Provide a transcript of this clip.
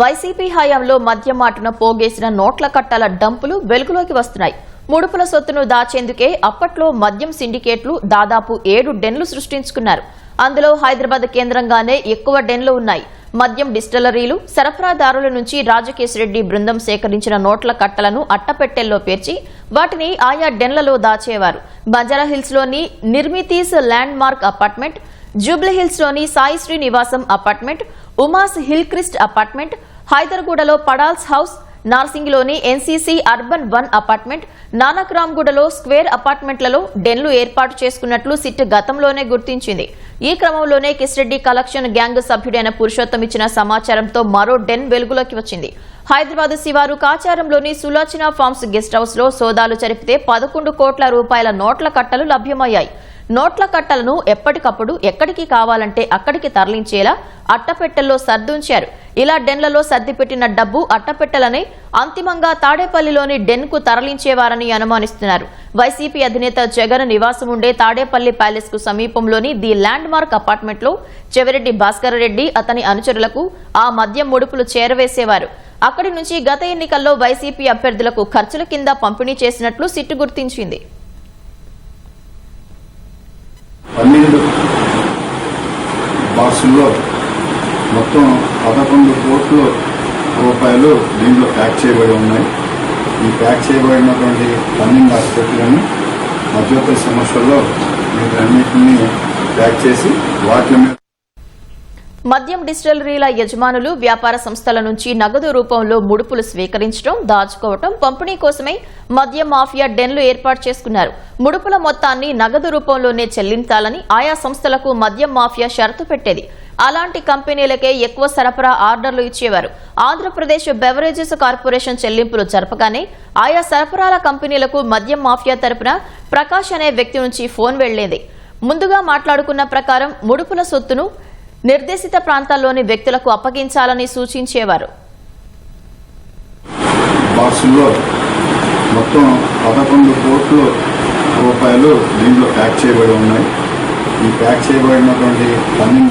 YCP హయాంలో మద్యం మాటున పోగేసిన నోట్ల కట్టల డంపులు వెలుగులోకి వస్తున్నాయి. ముడుపుల సొత్తును దాచేందుకే అప్పట్లో మద్యం సిండికేట్లు దాదాపు ఏడు డెన్లు సృష్టించుకున్నారు. అందులో హైదరాబాద్ కేంద్రంగానే ఎక్కువ డెన్లు ఉన్నాయి. మద్యం డిస్టిలరీలు సరఫరాదారుల నుంచి రాజకేశ్రెడ్డి బృందం సేకరించిన నోట్ల కట్టలను అట్టపెట్టెల్లో పేర్చి వాటిని ఆయా డెన్లలో దాచేవారు. బజారాహిల్స్లోని నిర్మితీస్ ల్యాండ్ మార్క్ అపార్ట్మెంట్ జూబ్లీహిల్స్లోని సాయిశ్రీ నివాసం apartment Uma's hill crest apartment హైదర్గూడలో పడాల్స్ house నార్సింగ్లోని ఎన్సీసీ అర్బన్ వన్ అపార్ట్మెంట్ నానక్రామ్గూడలో స్క్వేర్ అపార్ట్మెంట్లలో డెన్లు ఏర్పాటు చేసుకున్నట్లు సిట్ గతంలోనే గుర్తించింది. ఈ క్రమంలోనే కిస్రెడ్డి కలెక్షన్ గ్యాంగ్ సభ్యుడైన పురుషోత్తం ఇచ్చిన సమాచారంతో మరో డెన్ వెలుగులోకి వచ్చింది. హైదరాబాద్ శివారు కాచారంలోని సులోచన ఫార్మ్స్ గెస్ట్ హౌస్లో సోదాలు జరిపితే పదకొండు కోట్ల రూపాయల నోట్ల కట్టలు లభ్యమయ్యాయి. నోట్ల కట్టలను ఎప్పటికప్పుడు ఎక్కడికి కావాలంటే అక్కడికి తరలించేలా అట్టపెట్టెల్లో సర్దుంచారు. ఇలా డెన్లలో సర్దిపెట్టిన డబ్బు అట్టపెట్టెలని అంతిమంగా తాడేపల్లిలోని డెన్కు తరలించేవారని అనుమానిస్తున్నారు. వైసీపీ అధినేత జగన్ నివాసం ఉండే తాడేపల్లి ప్యాలెస్కు సమీపంలోని ది ల్యాండ్ మార్క్ అపార్ట్మెంట్లో చెవిరెడ్డి భాస్కర్ రెడ్డి అతని అనుచరులకు ఆ మద్యం ముడుపులు చేరవేసేవారు. అక్కడి నుంచి గత ఎన్నికల్లో వైసీపీ అభ్యర్థులకు ఖర్చుల కింద పంపిణీ చేసినట్లు సిట్టు గుర్తించింది. మొత్తం పదకొండు కోట్ల రూపాయలు దీంట్లో ప్యాక్ చేయబడి ఉన్నాయి. ఈ ప్యాక్ చేయబడినటువంటి పన్నెండు ఆసుపత్రులను మధ్యవర్తి సమస్యల్లో వీటన్నిటిని ప్యాక్ చేసి వాటి మీద మద్యం డిస్టిలరీల యజమానులు వ్యాపార సంస్థల నుంచి నగదు రూపంలో ముడుపులు స్వీకరించడం దాచుకోవటం పంపిణీ కోసమే మద్యం మాఫియా డెన్లు ఏర్పాటు చేసుకున్నారు. ముడుపుల మొత్తాన్ని నగదు రూపంలోనే చెల్లించాలని ఆయా సంస్థలకు మద్యం మాఫియా షరతు పెట్టేది. అలాంటి కంపెనీలకే ఎక్కువ సరఫరా ఆర్డర్లు ఇచ్చేవారు. ఆంధ్రప్రదేశ్ బెవరేజెస్ కార్పొరేషన్ చెల్లింపులు జరపగానే ఆయా సరఫరాల కంపెనీలకు మద్యం మాఫియా తరపున ప్రకాష్ అనే వ్యక్తి నుంచి ఫోన్ వెళ్ళేది. ముందుగా మాట్లాడుకున్న ప్రకారం ముడుపుల సొత్తును నిర్దేశిత ప్రాంతాల్లోని వ్యక్తులకు అప్పగించాలని సూచించేవారు. మొత్తం పదకొండు కోట్ల రూపాయలు దీంట్లో ప్యాక్ చేయబడి ఉన్నాయి. ఈ ప్యాక్ చేయబడినటువంటి పన్నెండు